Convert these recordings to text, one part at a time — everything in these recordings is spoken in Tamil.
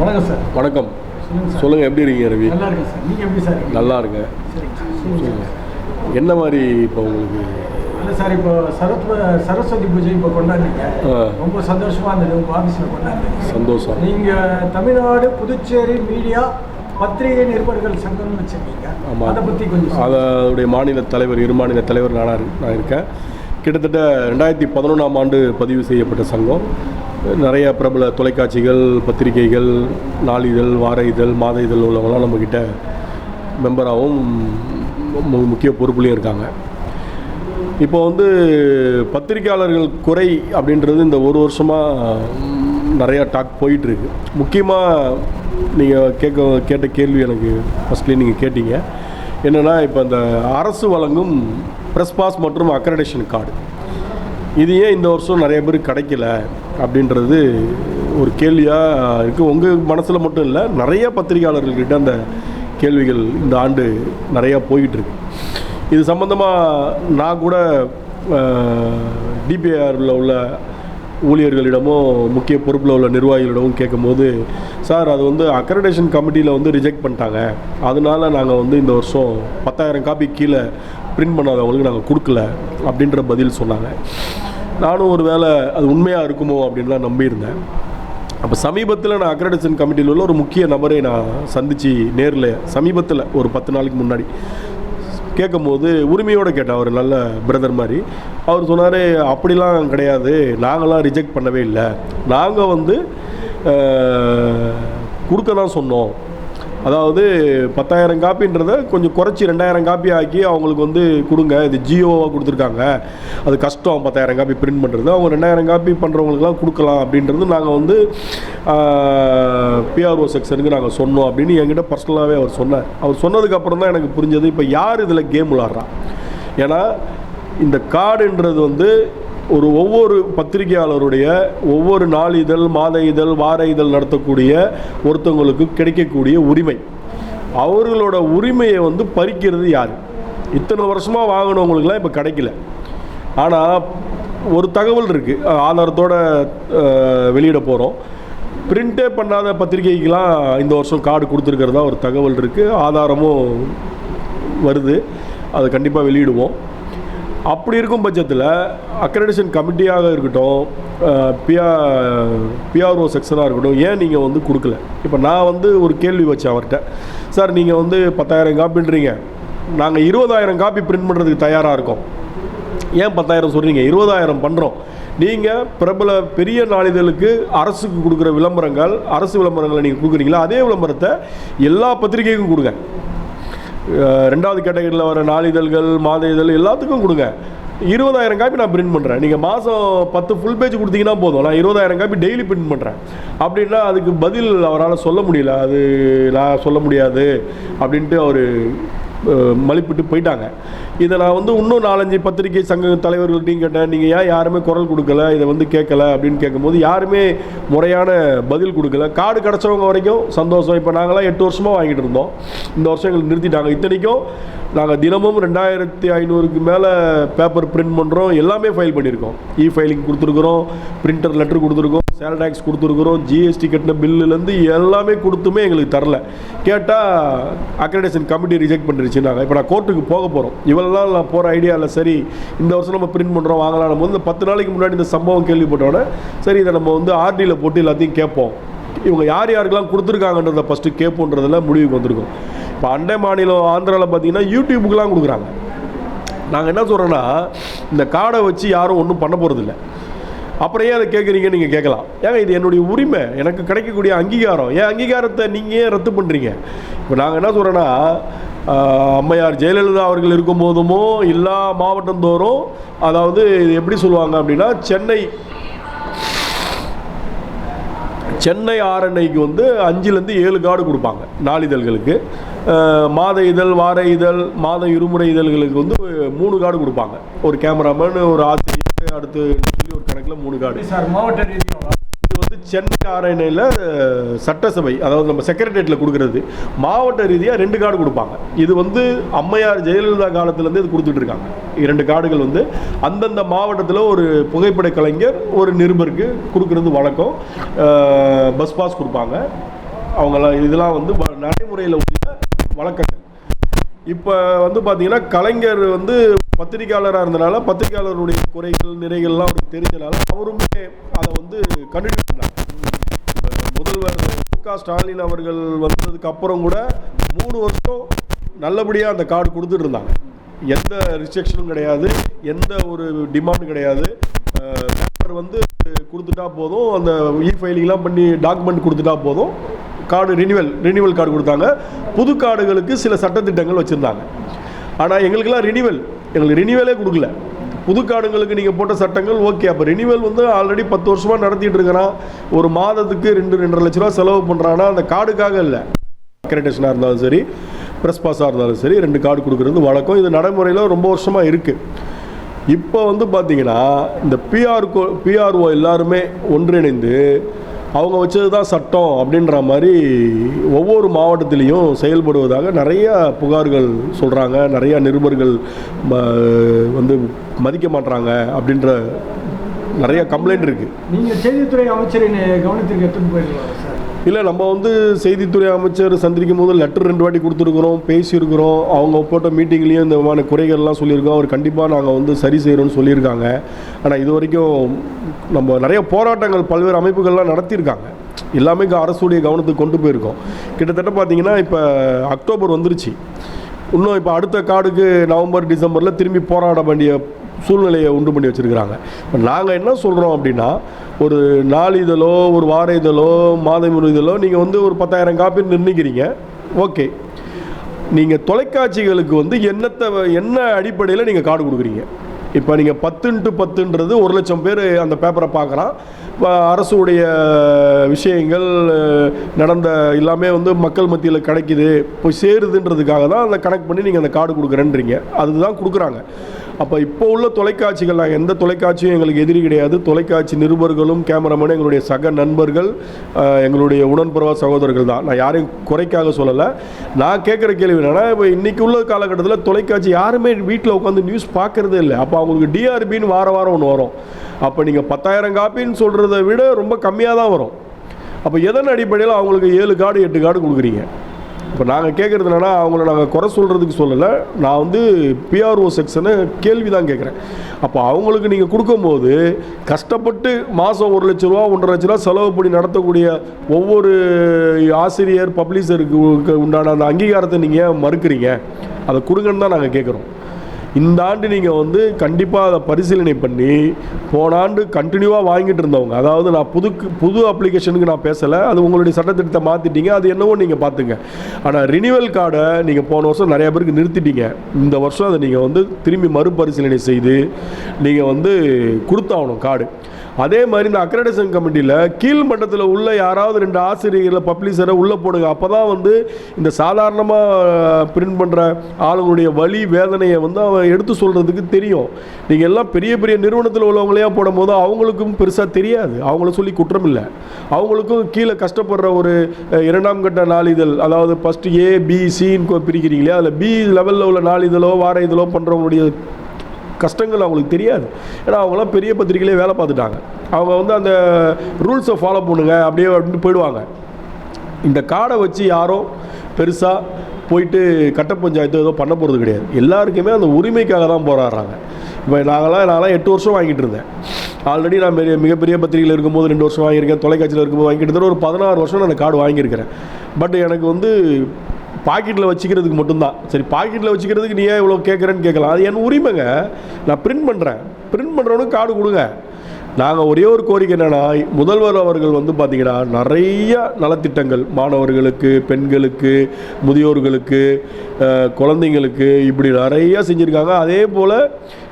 வணக்கம் சார். வணக்கம். சொல்லுங்கள் எப்படி இருக்கீங்க ரவி? நல்லா இருக்கேன் சார். நீங்கள் எப்படி சார் நல்லா சார். சொல்லுங்கள் என்ன மாதிரி இப்போ உங்களுக்கு? இல்லை சார் இப்போ சரஸ்வ சரஸ்வதி பூஜை இப்போ கொண்டாடுறீங்க. ரொம்ப சந்தோஷமாக இருந்தது. உங்கள் ஆஃபீஸில் கொண்டாடுறீங்க சந்தோஷம். நீங்கள் தமிழ்நாடு புதுச்சேரி மீடியா பத்திரிகை நிருபர்கள் சங்கம்னு வச்சுருக்கீங்க. ஆமாம் அதை பற்றி கொஞ்சம். அதோடைய மாநில தலைவர் இரு மாநில தலைவர் நானாக நான் இருக்கேன். கிட்டத்தட்ட ரெண்டாயிரத்தி பதினொன்றாம் ஆண்டு பதிவு செய்யப்பட்ட சங்கம். நிறைய பிரபல தொலைக்காட்சிகள் பத்திரிகைகள் நாளிதழ் வார இதழ் மாத இதழ் உள்ளவங்களாம் நம்மக்கிட்ட மெம்பராகவும் முக்கிய பொறுப்புலையும் இருக்காங்க. இப்போ வந்து பத்திரிக்கையாளர்கள் குறை அப்படின்றது இந்த ஒரு வருஷமாக நிறையா டாக் போயிட்டுருக்கு. முக்கியமாக நீங்கள் கேட்க கேட்ட கேள்வி எனக்கு ஃபஸ்ட்லேயே நீங்கள் கேட்டீங்க. என்னென்னா இப்போ இந்த அரசு வழங்கும் ப்ரெஸ் பாஸ் மற்றும் அக்ரடேஷன் கார்டு இது ஏன் இந்த வருஷம் நிறைய பேர் கிடைக்கல? அப்படின்றது ஒரு கேள்வியாக இருக்குது உங்கள் மனசில் மட்டும் இல்லை நிறைய பத்திரிகையாளர்கள்கிட்ட அந்த கேள்விகள் இந்த ஆண்டு நிறையா போய்கிட்டுருக்கு இது சம்மந்தமாக நான் கூட டிபிஆரில் உள்ள ஊழியர்களிடமும் முக்கிய பொறுப்பில் உள்ள நிர்வாகிகளிடமும் கேட்கும்போது சார் அது வந்து அக்ரடேஷன் கமிட்டியில் வந்து ரிஜெக்ட் பண்ணிட்டாங்க. அதனால நாங்கள் வந்து இந்த வருஷம் பத்தாயிரம் காப்பி கீழே பிரிண்ட் பண்ணாதவங்களுக்கு நாங்கள் கொடுக்கல. அப்படின்ற பதில் சொன்னாங்க. நானும் ஒரு வேளை அது உண்மையாக இருக்குமோ அப்படின்லாம் நம்பியிருந்தேன். அப்போ சமீபத்தில் நான் அக்ரடேஷன் கமிட்டியில் உள்ள ஒரு முக்கிய நபரை நான் சந்தித்து நேரில் சமீபத்தில் ஒரு பத்து நாளைக்கு முன்னாடி கேட்கும்போது உரிமையோடு கேட்டேன் அவர் நல்ல பிரதர் மாதிரி. அவர் சொன்னார் அப்படிலாம் கிடையாது நாங்களாம் ரிஜெக்ட் பண்ணவே இல்லை. நாங்கள் வந்து கொடுக்க தான் சொன்னோம். அதாவது பத்தாயிரம் காப்பின்றதை கொஞ்சம் குறைச்சி ரெண்டாயிரம் காப்பி ஆக்கி அவங்களுக்கு வந்து கொடுங்க. இது ஜியோவாக கொடுத்துருக்காங்க. அது கஷ்டம் பத்தாயிரம் காப்பி பிரிண்ட் பண்ணுறது அவங்க ரெண்டாயிரம் காப்பி பண்ணுறவங்களுக்குலாம் கொடுக்கலாம் அப்படின்றது நாங்கள் வந்து பிஆர்ஓ செக்ஷனுக்கு நாங்கள் சொன்னோம் அப்படின்னு என்கிட்ட பர்சனலாகவே அவர் சொன்னார். அவர் சொன்னதுக்கப்புறம் தான் எனக்கு புரிஞ்சது இப்போ யார் இதில் கேம் விளாட்றா? ஏன்னா இந்த கார்டுன்றது வந்து ஒரு ஒவ்வொரு பத்திரிகையாளருடைய ஒவ்வொரு நாளிதழ் மாத இதழ் வார இதழ் நடத்தக்கூடிய ஒருத்தவங்களுக்கு கிடைக்கக்கூடிய உரிமை. அவர்களோட உரிமையை வந்து பறிக்கிறது யார்? இத்தனை வருஷமாக வாங்கினவங்களுக்குலாம் இப்போ கிடைக்கல. ஆனால் ஒரு தகவல் இருக்குது ஆதாரத்தோட வெளியிட போகிறோம் பிரிண்டே பண்ணாத பத்திரிகைக்கெலாம் இந்த வருஷம் கார்டு கொடுத்துருக்கிறதா ஒரு தகவல் இருக்குது ஆதாரமும் வருது. அதை கண்டிப்பாக வெளியிடுவோம். அப்படி இருக்கும் பட்சத்தில் அக்ரெடிஷன் கமிட்டியாக இருக்கட்டும் பிஆ பிஆர்ஓ செக்ஷனாக இருக்கட்டும் ஏன் நீங்கள் வந்து கொடுக்கல? இப்போ நான் வந்து ஒரு கேள்வி வச்சேன் அவர்கிட்ட. சார் நீங்கள் வந்து பத்தாயிரம் காப்பின்றீங்க நாங்கள் இருபதாயிரம் காப்பி பிரிண்ட் பண்ணுறதுக்கு தயாராக இருக்கோம். ஏன் பத்தாயிரம் சொல்கிறீங்க இருபதாயிரம் பண்ணுறோம் நீங்கள் பிரபல பெரிய நாளிதழுக்கு அரசுக்கு கொடுக்குற விளம்பரங்கள் அரசு விளம்பரங்களை நீங்கள் கொடுக்குறீங்களா? அதே விளம்பரத்தை எல்லா பத்திரிகைக்கும் கொடுங்க. ரெண்டாவது கேட்டகரியில் வர நாளிதழ்கள் மாத இதழ் எல்லாத்துக்கும் கொடுங்க. இருபதாயிரம் காப்பி நான் பிரிண்ட் பண்ணுறேன் நீங்கள் மாதம் பத்து ஃபுல் பேஜ் கொடுத்தீங்கன்னா போதும். நான் இருபதாயிரம் காப்பி டெய்லி பிரிண்ட் பண்ணுறேன் அப்படின்னா அதுக்கு பதில் அவரால் சொல்ல முடியல. அது நான் சொல்ல முடியாது. அப்படின்ட்டு அவர் மலிப்பிட்டு போயிட்டாங்க. இதை நான் வந்து இன்னும் நாலஞ்சு பத்திரிகை சங்க தலைவர்கள்ட்டையும் கேட்டேன். நீங்கள் ஏன் யாருமே குரல் கொடுக்கல? இதை வந்து கேட்கல அப்படின்னு கேட்கும்போது யாருமே முறையான பதில் கொடுக்கல. கார்டு கிடச்சவங்க வரைக்கும் சந்தோஷம். இப்போ நாங்களாம் எட்டு வருஷமாக வாங்கிட்டு இருந்தோம். இந்த வருஷம் எங்களுக்கு நிறுத்திட்டாங்க. இத்தனைக்கும் நாங்கள் தினமும் ரெண்டாயிரத்தி ஐநூறுக்கு மேலே பேப்பர் பிரிண்ட் பண்ணுறோம் எல்லாமே ஃபைல் பண்ணியிருக்கோம். இ ஃபைலிங் கொடுத்துருக்குறோம். பிரிண்டர் லெட்டர் கொடுத்துருக்கோம். சேல் டேக்ஸ் கொடுத்துருக்குறோம் ஜிஎஸ்டி கட்டின பில்லுலேருந்து எல்லாமே கொடுத்துமே எங்களுக்கு தரல. கேட்டால் அக்ரடேஷன் கமிட்டி ரிஜெக்ட் பண்ணிருச்சுனாங்க இப்போ நான் கோர்ட்டுக்கு போக போகிறோம் இவெல்லாம் நான் போகிற ஐடியா இல்லை. சரி இந்த வருஷம் நம்ம பிரிண்ட் பண்ணுறோம் வாங்கலாம் போது இந்த பத்து நாளைக்கு முன்னாடி இந்த சம்பவம் கேள்விப்பட்டோன்னே சரி இதை நம்ம வந்து ஆர்டியில் போட்டு எல்லாத்தையும் கேட்போம். இவங்க யார் யாருக்கெல்லாம் கொடுத்துருக்காங்கன்றத ஃபஸ்ட்டு கேட்போன்றதில் முடிவுக்கு வந்திருக்கோம். இப்போ அண்டை மாநிலம் ஆந்திராவில் பார்த்தீங்கன்னா யூடியூபுக்கெலாம் கொடுக்குறாங்க. நாங்கள் என்ன சொல்கிறோன்னா இந்த கார்டை வச்சு யாரும் ஒன்றும் பண்ண போகிறதில்ல அப்புறம் ஏன் அதை கேட்குறீங்க நீங்கள் கேட்கலாம். ஏங்க இது என்னுடைய உரிமை. எனக்கு கிடைக்கக்கூடிய அங்கீகாரம். ஏன் அங்கீகாரத்தை நீங்கள் ஏன் ரத்து பண்ணுறீங்க இப்போ நாங்கள் என்ன சொல்கிறோன்னா அம்மையார் ஜெயலலிதா அவர்கள் இருக்கும்போதுமோ எல்லா மாவட்டந்தோறும் அதாவது இது எப்படி சொல்லுவாங்க அப்படின்னா சென்னை சென்னை ஆர்என்ஐக்கு வந்து அஞ்சுலேருந்து ஏழு கார்டு கொடுப்பாங்க நாளிதழ்களுக்கு மாத இதழ் வார இதழ் மாத இருமுறை இதழ்களுக்கு வந்து மூணு கார்டு கொடுப்பாங்க. ஒரு கேமராமேன் ஒரு ஆசிரியர் அடுத்து சொல்லி கணக்கில் மூணு எப்படி சார் மாவட்ட இது வந்து சென்னை ஆர்என்ஐயில் சட்டசபை அதாவது நம்ம செக்ரட்டேரியட்டில் கொடுக்குறது. மாவட்ட ரீதியாக ரெண்டு கார்டு கொடுப்பாங்க. இது வந்து அம்மையார் ஜெயலலிதா காலத்துலேருந்து இது கொடுத்துட்டு இருக்காங்க. இரண்டு கார்டுகள் வந்து அந்தந்த மாவட்டத்தில் ஒரு புகைப்பட கலைஞர் ஒரு நிருபருக்கு கொடுக்குறது வழக்கம். பஸ் பாஸ் கொடுப்பாங்க. அவங்களாம் இதெல்லாம் வந்து நடைமுறையில் உள்ள வழக்கங்கள். இப்போ வந்து பார்த்தீங்கன்னா கலைஞர் வந்து பத்திரிக்கையாளராக இருந்தனால பத்திரிக்கையாளருடைய குறைகள் நிறைகள்லாம் அவருக்கு தெரிஞ்சனால அவருமே அதை வந்து கண்டினியூ முதல்வர் மு க ஸ்டாலின் அவர்கள் வந்ததுக்கு அப்புறம் கூட மூணு வருஷம் நல்லபடியாக அந்த கார்டு கொடுத்துட்டு இருந்தாங்க. எந்த ரிஸ்ட்ரிக்ஷனும் கிடையாது எந்த ஒரு டிமாண்டும் கிடையாது. பேப்பர் வந்து கொடுத்துட்டா போதும் அந்த இ ஃபைலிங்லாம் பண்ணி டாக்குமெண்ட் கொடுத்துட்டா போதும். கார்டு ரினிவல் ரினிவல் கார்டு கொடுத்தாங்க. புது கார்டுகளுக்கு சில சட்டத்திட்டங்கள் வச்சுருந்தாங்க. ஆனால் எங்களுக்கெல்லாம் ரினிவல் எங்களுக்கு ரினிவலே கொடுக்கல. புது கார்டுங்களுக்கு நீங்கள் போட்ட சட்டங்கள் ஓகே அப்போ ரினிவல் வந்து ஆல்ரெடி பத்து வருஷமாக நடத்திட்டு இருக்கிறான் ஒரு மாதத்துக்கு ரெண்டு ரெண்டரை லட்ச ரூபா செலவு பண்ணுறான்னா அந்த கார்டுக்காக இல்லை. அக்ரெடிட்டேஷனாக இருந்தாலும் சரி ப்ரெஸ் பாஸாக இருந்தாலும் சரி ரெண்டு கார்டு கொடுக்குறது வழக்கம். இது நடைமுறையில் ரொம்ப வருஷமாக இருக்குது இப்போ வந்து பார்த்தீங்கன்னா இந்த பிஆர் பிஆர்ஓ எல்லாருமே ஒன்றிணைந்து அவங்க வச்சது தான் சட்டம் அப்படின்ற மாதிரி ஒவ்வொரு மாவட்டத்திலையும் செயல்படுவதாக நிறைய புகார்கள் சொல்கிறாங்க நிறைய நிருபர்கள் வந்து மதிக்க மாட்றாங்க அப்படின்ற நிறைய கம்ப்ளைண்ட் இருக்குது நீங்கள் செய்தித்துறை அமைச்சரின் கவனத்திற்கு எடுத்துகிட்டு போயிருக்கலாம் சார்? இல்லை நம்ம வந்து செய்தித்துறை அமைச்சர் சந்திக்கும் போது லெட்டர் ரெண்டு வாட்டி கொடுத்துருக்குறோம் பேசியிருக்கிறோம். அவங்க போட்ட மீட்டிங்லேயும் இந்த மாதிரி குறைகள்லாம் சொல்லியிருக்கோம் அவர் கண்டிப்பாக நாங்கள் வந்து சரி செய்கிறோம்னு சொல்லியிருக்காங்க. ஆனால் இது வரைக்கும் நம்ம நிறைய போராட்டங்கள் பல்வேறு அமைப்புகள்லாம் நடத்தியிருக்காங்க. எல்லாமே அரசுடைய கவனத்துக்கு கொண்டு போயிருக்கோம். கிட்டத்தட்ட பார்த்தீங்கன்னா இப்போ அக்டோபர் வந்துருச்சு. இன்னும் இப்போ அடுத்த கார்டுக்கு நவம்பர் டிசம்பரில் திரும்பி போராட வேண்டிய சூழ்நிலையை உண்டு பண்ணி வச்சுருக்கிறாங்க. இப்போ நாங்கள் என்ன சொல்கிறோம் அப்படின்னா ஒரு நாளிதழோ ஒரு வார இதழோ மாதம் ஒரு இதழோ நீங்கள் வந்து ஒரு பத்தாயிரம் காப்பி நிர்ணயிக்கிறீங்க. ஓகே. நீங்கள் தொலைக்காட்சிகளுக்கு வந்து என்னத்தை என்ன அடிப்படையில் நீங்கள் கார்டு கொடுக்குறீங்க? இப்போ நீங்கள் பத்துன்ட்டு பத்துன்றது ஒரு லட்சம் பேர் அந்த பேப்பரை பார்க்குறான் அரசுடைய விஷயங்கள் நடந்த எல்லாமே வந்து மக்கள் மத்தியில் கிடைக்குது போய் சேருதுன்றதுக்காக தான் அந்த கனெக்ட் பண்ணி நீங்கள் அந்த கார்டு கொடுக்குறேன்றீங்க. அதுதான் கொடுக்குறாங்க. அப்போ இப்போ உள்ள தொலைக்காட்சிகள் நாங்கள் எந்த தொலைக்காட்சியும் எங்களுக்கு எதிரி கிடையாது. தொலைக்காட்சி நிருபர்களும் கேமராமேனும் எங்களுடைய சக நண்பர்கள் எங்களுடைய உடன்பிறவா சகோதரர்கள் தான். நான் யாரையும் குறைக்காக சொல்லலை. நான் கேட்குற கேள்வி என்னென்னா இப்போ இன்றைக்கி உள்ள காலகட்டத்தில் தொலைக்காட்சி யாருமே வீட்டில் உட்காந்து நியூஸ் பார்க்குறதே இல்லை. அப்போ அவங்களுக்கு டிஆர்பின்னு வார வாரம் ஒன்று வரும். அப்போ நீங்கள் பத்தாயிரம் காப்பின்னு சொல்கிறத விட ரொம்ப கம்மியாக தான் வரும். அப்போ எதன் அடிப்படையில் அவங்களுக்கு ஏழு கார்டு எட்டு கார்டு கொடுக்குறீங்க? இப்போ நாங்கள் கேட்குறது என்னென்னா அவங்கள நாங்கள் குறை சொல்கிறதுக்கு சொல்லலை. நான் வந்து பிஆர்ஓ செக்ஷனை கேள்வி தான் கேட்குறேன் அப்போ அவங்களுக்கு நீங்கள் கொடுக்கும்போது கஷ்டப்பட்டு மாதம் ஒரு லட்ச ரூபா ஒன்றரை லட்ச ரூபா செலவு பண்ணி நடத்தக்கூடிய ஒவ்வொரு ஆசிரியர் பப்ளிஷருக்கு உண்டான அந்த அங்கீகாரத்தை நீங்கள் மறுக்கிறீங்க? அதை கொடுங்கன்னு தான் நாங்கள் கேட்குறோம் இந்த ஆண்டு நீங்கள் வந்து கண்டிப்பாக அதை பரிசீலனை பண்ணி போன ஆண்டு கண்டினியூவாக வாங்கிட்டு இருந்தவங்க. அதாவது நான் புதுக்கு புது அப்ளிகேஷனுக்கு நான் பேசலை. அது உங்களுடைய சட்டத்திட்டத்தை மாற்றிட்டீங்க அது என்னவோ நீங்கள் பார்த்துங்க. ஆனால் ரினிவல் கார்டை நீங்கள் போன வருஷம் நிறைய பேருக்கு நிறுத்திட்டீங்க. இந்த வருஷம் அதை நீங்கள் வந்து திரும்பி மறுபரிசீலனை செய்து நீங்கள் வந்து கொடுத்தாகணும் கார்டு அதே மாதிரி இந்த அக்ரடேஷன் கமிட்டியில் கீழ் மட்டத்தில் உள்ள யாராவது ரெண்டு ஆசிரியர்களை பப்ளிஷரை உள்ளே போடுங்க. அப்போ தான் வந்து இந்த சாதாரணமாக பிரிண்ட் பண்ணுற ஆளுங்களுடைய வலி வேதனையை வந்து அவன் எடுத்து சொல்கிறதுக்கு தெரியும். நீங்கள் எல்லாம் பெரிய பெரிய நிறுவனத்தில் உள்ளவங்களையா போடும்போது அவங்களுக்கும் பெருசாக தெரியாது. அவங்கள சொல்லி குற்றம் இல்லை. அவங்களுக்கும் கீழே கஷ்டப்படுற ஒரு இரண்டாம் கட்ட நாளிதழ் அதாவது ஃபஸ்ட்டு ஏ பி சின்னு பிரிக்கிறீங்களே அதில் பி லெவலில் உள்ள நாளிதழோ வார இதழோ பண்ணுறவங்களுடைய கஷ்டங்கள் அவங்களுக்கு தெரியாது. ஏன்னா அவங்களாம் பெரிய பத்திரிகையிலே வேலை பார்த்துட்டாங்க. அவங்க வந்து அந்த ரூல்ஸை ஃபாலோ பண்ணுங்க அப்படியே அப்படின்ட்டு போயிடுவாங்க. இந்த கார்டை வச்சு யாரும் பெருசாக போயிட்டு கட்ட பஞ்சாயத்து ஏதோ பண்ண போகிறது கிடையாது. எல்லாருக்குமே அந்த உரிமைக்காக தான் போராடுறாங்க. இப்போ நாங்களாம் நான்லாம் எட்டு வருஷம் வாங்கிட்டு இருந்தேன். ஆல்ரெடி நான் பெரிய மிகப்பெரிய பத்திரிகையில் இருக்கும்போது ரெண்டு வருஷம் வாங்கியிருக்கேன் தொலைக்காட்சியில் இருக்கும்போது வாங்கி கிட்டத்தட்ட ஒரு பதினாறு வருஷம் நான் அந்த கார்டு வாங்கியிருக்கிறேன். பட் எனக்கு வந்து பாக்கெட்டில் வச்சுக்கிறதுக்கு மட்டும்தான். சரி பாக்கெட்டில் வச்சுக்கிறதுக்கு நீ ஏன் இவ்வளோ கேட்குறேன்னு கேட்கலாம். அது என் உரிமைங்க. நான் பிரிண்ட் பண்ணுறேன் பிரிண்ட் பண்ணுறவனுக்கு கார்டு கொடுங்க. நாங்கள் ஒரே ஒரு கோரிக்கை என்னென்னா முதல்வர் அவர்கள் வந்து பார்த்திங்கன்னா நிறைய நலத்திட்டங்கள் மாணவர்களுக்கு பெண்களுக்கு முதியோர்களுக்கு குழந்தைங்களுக்கு இப்படி நிறைய செஞ்சுருக்காங்க. அதே போல்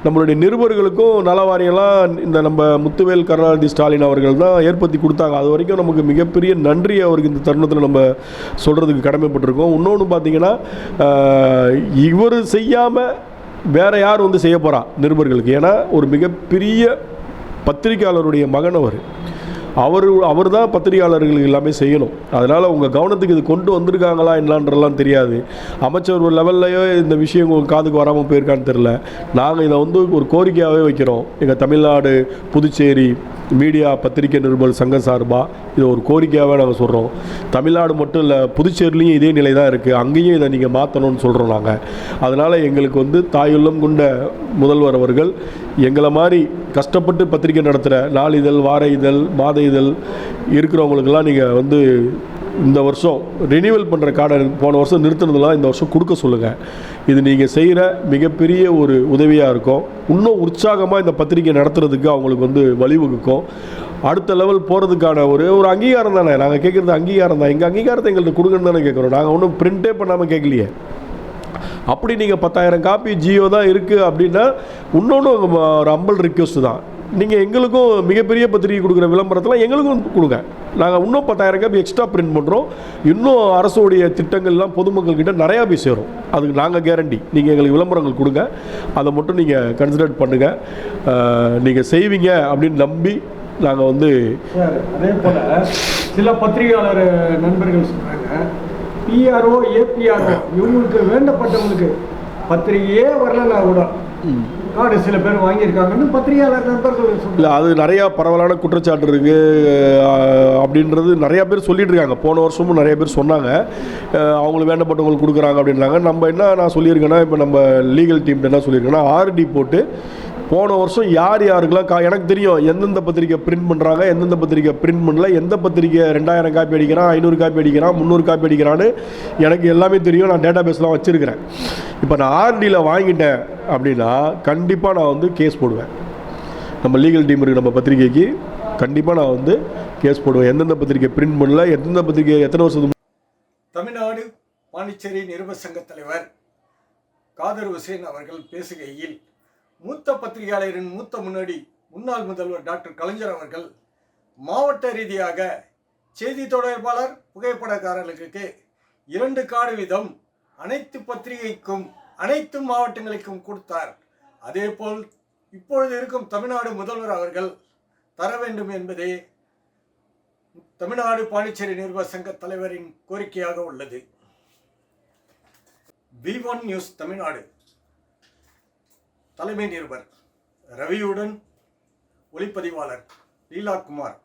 நம்மளுடைய நிருபர்களுக்கும் நல வாரியம்லாம் இந்த நம்ம முத்துவேல் கருணாநிதி ஸ்டாலின் அவர்கள் தான் ஏற்படுத்தி கொடுத்தாங்க. அது வரைக்கும் நமக்கு மிகப்பெரிய நன்றி அவருக்கு இந்த தருணத்தில் நம்ம சொல்கிறதுக்கு கடமைப்பட்டிருக்கோம். இன்னொன்று பார்த்தீங்கன்னா இவர் செய்யாமல் வேற யார் வந்து செய்ய போகிறா நிருபர்களுக்கு? ஏன்னா ஒரு மிகப்பெரிய பத்திரிக்கையாளருடைய மகன் அவர். அவர் அவர் தான் பத்திரிகையாளர்களுக்கு எல்லாமே செய்யணும். அதனால் உங்கள் கவனத்துக்கு இது கொண்டு வந்திருக்காங்களா என்னன்றலாம் தெரியாது. அமைச்சர் ஒரு லெவல்லையோ இந்த விஷயம் உங்கள் காதுக்கு வராமல் போயிருக்கான்னு தெரில நாங்கள் இதை வந்து ஒரு கோரிக்கையாகவே வைக்கிறோம். எங்கள் தமிழ்நாடு புதுச்சேரி மீடியா பத்திரிகை நிருபர் சங்கம் சார்பாக இது ஒரு கோரிக்கையாகவே நாங்கள் சொல்கிறோம் தமிழ்நாடு மட்டும் இல்லை புதுச்சேரிலையும் இதே நிலை தான் இருக்குது அங்கேயும் இதை நீங்கள் மாற்றணும்னு சொல்கிறோம் நாங்கள் அதனால் எங்களுக்கு வந்து தாயுள்ளம் கொண்ட முதல்வர் அவர்கள் எங்களை மாதிரி கஷ்டப்பட்டு பத்திரிகை நடத்துகிற நாளிதழ் வார இதழ் மாத இதழ் இருக்கிறவங்களுக்கெல்லாம் நீங்கள் வந்து இந்த வருஷம் ரினியூவல் பண்ணுற கார்டை போன வருஷம் நிறுத்தினதெல்லாம் இந்த வருஷம் கொடுக்க சொல்லுங்கள் இது நீங்கள் செய்கிற மிகப்பெரிய ஒரு உதவியாக இருக்கும். இன்னும் உற்சாகமாக இந்த பத்திரிக்கை நடத்துறதுக்கு அவங்களுக்கு வந்து வழிவகுக்கும். அடுத்த லெவல் போகிறதுக்கான ஒரு ஒரு அங்கீகாரம் தானே? நாங்கள் கேட்குறது அங்கீகாரம் தான். எங்கள் அங்கீகாரத்தை எங்கள்கிட்ட கொடுங்கன்னு தானே கேட்குறோம் நாங்கள் ஒன்றும் பிரிண்டே பண்ணாமல் கேட்கலையே அப்படி நீங்கள் பத்தாயிரம் காப்பி ஜியோ தான் இருக்குது அப்படின்னா இன்னொன்று ஒரு அம்பல் ரிக்வஸ்ட் தான். நீங்கள் எங்களுக்கும் மிகப்பெரிய பத்திரிகை கொடுக்குற விளம்பரத்தில் எங்களுக்கும் கொடுங்க. நாங்கள் இன்னும் பத்தாயிரம் காப்பி எக்ஸ்ட்ரா பிரிண்ட் பண்ணுறோம் இன்னும் அரசுடைய திட்டங்கள்லாம் பொதுமக்கள்கிட்ட நிறையா போய் சேரும். அதுக்கு நாங்கள் கேரண்டி நீங்கள் எங்களுக்கு விளம்பரங்கள் கொடுங்க. அதை மட்டும் நீங்கள் கன்சிடர் பண்ணுங்கள் நீங்கள் செய்வீங்க அப்படின்னு நம்பி நாங்கள் வந்து அதே போல சில பத்திரிகையாளர் நண்பர்கள் சொல்றாங்க பிஆர்ஓ ஏபிஆர்ஓ இவங்களுக்கு வேண்டப்பட்டவங்களுக்கு பத்திரிகையே வரலன்னா கூட கார்டு சில பேர் வாங்கியிருக்காங்கன்னு பத்திரிகையாளர் நண்பர்கள் இல்லை அது நிறையா பரவலான குற்றச்சாட்டு இருக்குது அப்படின்றது நிறையா பேர் சொல்லிட்டு இருக்காங்க. போன வருஷமும் நிறைய பேர் சொன்னாங்க. அவங்களுக்கு வேண்டப்பட்டவங்களுக்கு கொடுக்குறாங்க அப்படின்றாங்க. நம்ம என்ன நான் சொல்லியிருக்கேன்னா இப்போ நம்ம லீகல் டீம் என்ன சொல்லியிருக்கேன்னா ஆர்டி போட்டு போன வருஷம் யார் யாருக்கெல்லாம் கா எனக்கு தெரியும் எந்தெந்த பத்திரிக்கை பிரிண்ட் பண்ணுறாங்க எந்தெந்த பத்திரிக்கை பிரிண்ட் பண்ணல எந்த பத்திரிக்கை ரெண்டாயிரம் காப்பி அடிக்கிறான் ஐநூறு காப்பி அடிக்கிறான் முந்நூறு காப்பி அடிக்கிறான்னு எனக்கு எல்லாமே தெரியும் நான் டேட்டா பேஸ்லாம் வச்சுருக்கிறேன். இப்போ நான் ஆர்டியில் வாங்கிட்டேன் அப்படின்னா கண்டிப்பாக நான் வந்து கேஸ் போடுவேன். நம்ம லீகல் டீம் இருக்குது நம்ம பத்திரிக்கைக்கு கண்டிப்பாக நான் வந்து கேஸ் போடுவேன். எந்தெந்த பத்திரிக்கை பிரிண்ட் பண்ணல எந்தெந்த பத்திரிக்கை எத்தனை வருஷத்துக்கு தமிழ்நாடு பாண்டிச்சேரி நிருபர் சங்க தலைவர் காதர் ஹுசேன் அவர்கள் பேசுகையில் மூத்த பத்திரிகையாளரின் மூத்த முன்னோடி முன்னாள் முதல்வர் டாக்டர் கலைஞர் அவர்கள் மாவட்ட ரீதியாக செய்தி தொடர்பாளர் புகைப்படக்காரர்களுக்கு இரண்டு காடு வீதம் அனைத்து பத்திரிகைக்கும் அனைத்து மாவட்டங்களுக்கும் கொடுத்தார். அதேபோல் இப்பொழுது இருக்கும் தமிழ்நாடு முதல்வர் அவர்கள் தர வேண்டும் என்பதே தமிழ்நாடு பாண்டிச்சேரி நிர்வாக சங்க தலைவரின் கோரிக்கையாக உள்ளது. V one news Tamil Nadu. தலைமை நிருபர் ரவியுடன் ஒளிப்பதிவாளர் லீலா குமார்